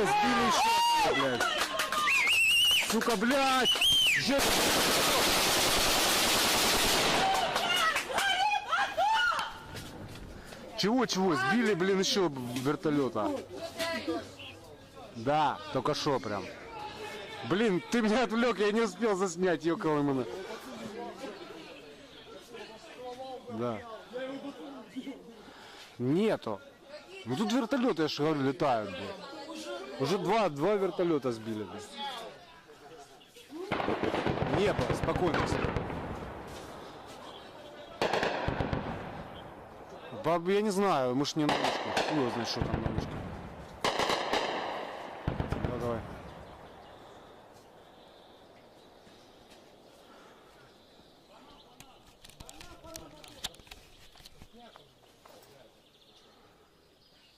Сбили еще, блядь. Сука, блядь. Же- Чего, чего? Сбили, блин, еще вертолета. Да, только что прям. Блин, ты меня отвлек, я не успел заснять, ёкало именно. Да. Нету. Ну тут вертолеты, я же говорю, летают, блин. Уже два, два вертолета сбили. Небо, спокойно. Баб, я не знаю, мы ж не на ушках. Хуй знает, что там на